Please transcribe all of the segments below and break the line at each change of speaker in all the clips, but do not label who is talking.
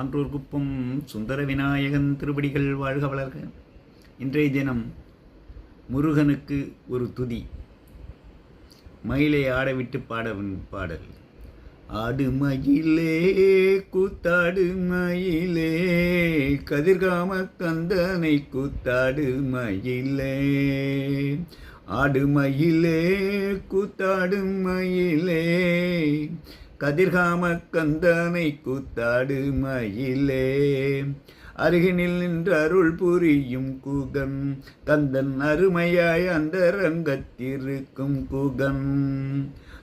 ஆன்றோர் குப்பம் சுந்தர விநாயகன் திருவடிகள் வாழ்க வளர்க. இன்றைய தினம் முருகனுக்கு ஒரு துதி. மயிலை ஆடவிட்டு பாடவன் பாடல். ஆடு மயிலே கூத்தாடு மயிலே கதிர்காம கந்தனை கூத்தாடு மயிலே. ஆடு மயிலே கூத்தாடு மயிலே கதிர்காம கந்தனை கூத்தாடு மயிலே. அருகினில் நின்று அருள் புரியும் கூகன் கந்தன் அருமையாய் அந்த ரங்கத்திருக்கும் கூகன்.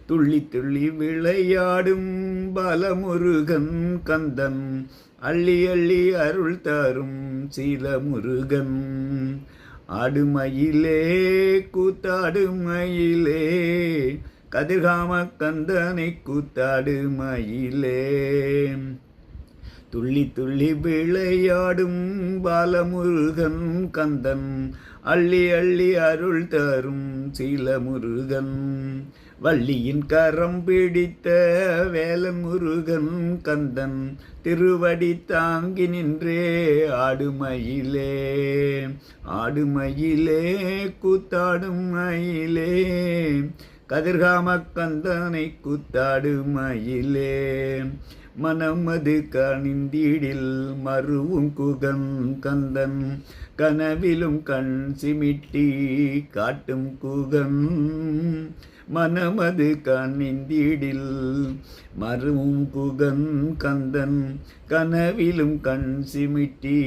துள்ளி துள்ளி விளையாடும் பலமுருகன் கந்தன் அள்ளி அள்ளி அருள் தரும் சீல முருகன் ஆடுமயிலே கூத்தாடுமயிலே கதிர்காம கந்தனை கூத்தாடு மயிலே துள்ளி துள்ளி விளையாடும் பாலமுருகன் கந்தன் அள்ளி அள்ளி அருள் தரும் சீலமுருகன் வள்ளியின் கரம் பிடித்த வேலன் முருகன் கந்தன் திருவடி தாங்கி நின்றே ஆடுமயிலே. ஆடுமயிலே கூத்தாடும் மயிலே கதிர்காமக்கந்தனை கூத்தாடு மயிலே. மனமது கணிந்தீடில் மருவும் குகன் கந்தன் கனவிலும் கண் சிமிட்டி காட்டும் குகன். மனமது கணிந்திடில் மருவும் குகன் கந்தன் கனவிலும் கண் சிமிட்டி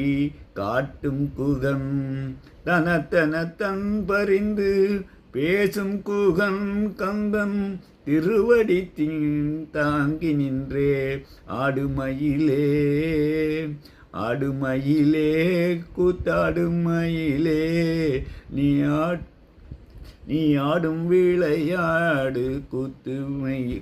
காட்டும் குகன். தனத்தன தன் பறிந்து பேசும் கூகன் கந்தன் திருவடி தாங்கி நின்றே. ஆடுமயிலே ஆடுமயிலே கூத்தாடுமயிலே நீ ஆட் நீ ஆடும் விளையாடு கூத்து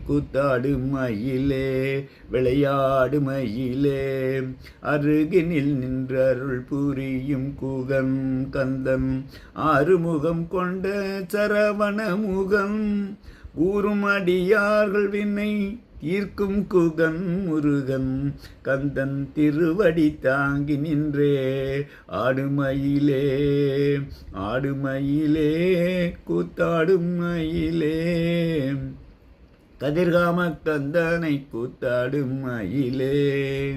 கூத்தாடு மயிலே விளையாடு மயிலே. அருகினில் நின்றருள் புரியும் குகம் கந்தம் ஆறுமுகம் கொண்ட சரவண முகம் கூறும் அடியார்கள் வினை தீர்க்கும் குகன் முருகன் கந்தன் திருவடி தாங்கி நின்றே. ஆடுமயிலே ஆடுமயிலே கூத்தாடும் மயிலே. கதிர்காம கந்தனை கூத்தாடும் மயிலே.